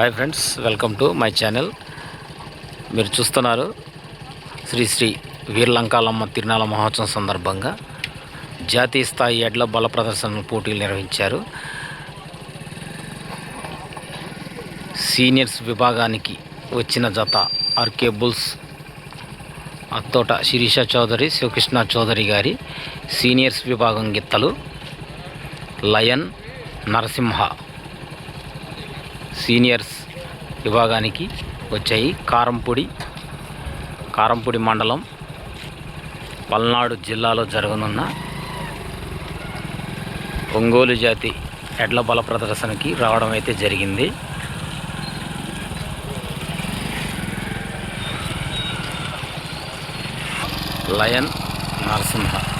Hi friends welcome to my channel మీరు చూస్తున్నారు శ్రీ శ్రీ వీర్లంకాలమ్మ తిరునాళ మహోత్సవం సందర్భంగా జాతీయ స్థాయి ఎడ్ల బల ప్రదర్శన పోటీలు నిర్వహించారు. సీనియర్స్ విభాగానికి వచ్చిన జత R K bulls Attota Shirisha Chowdary Sivakrishna Chowdary గారి సీనియర్స్ విభాగం గిత్తలు లయన్ నరసింహ సీనియర్స్ విభాగానికి వచ్చాయి. కారంపొడి కారంపొడి మండలం పల్నాడు జిల్లాలో జరగనున్న ఒంగోలు జాతి ఎడ్ల బల ప్రదర్శనకి రావడం అయితే జరిగింది. లయన్ నరసింహ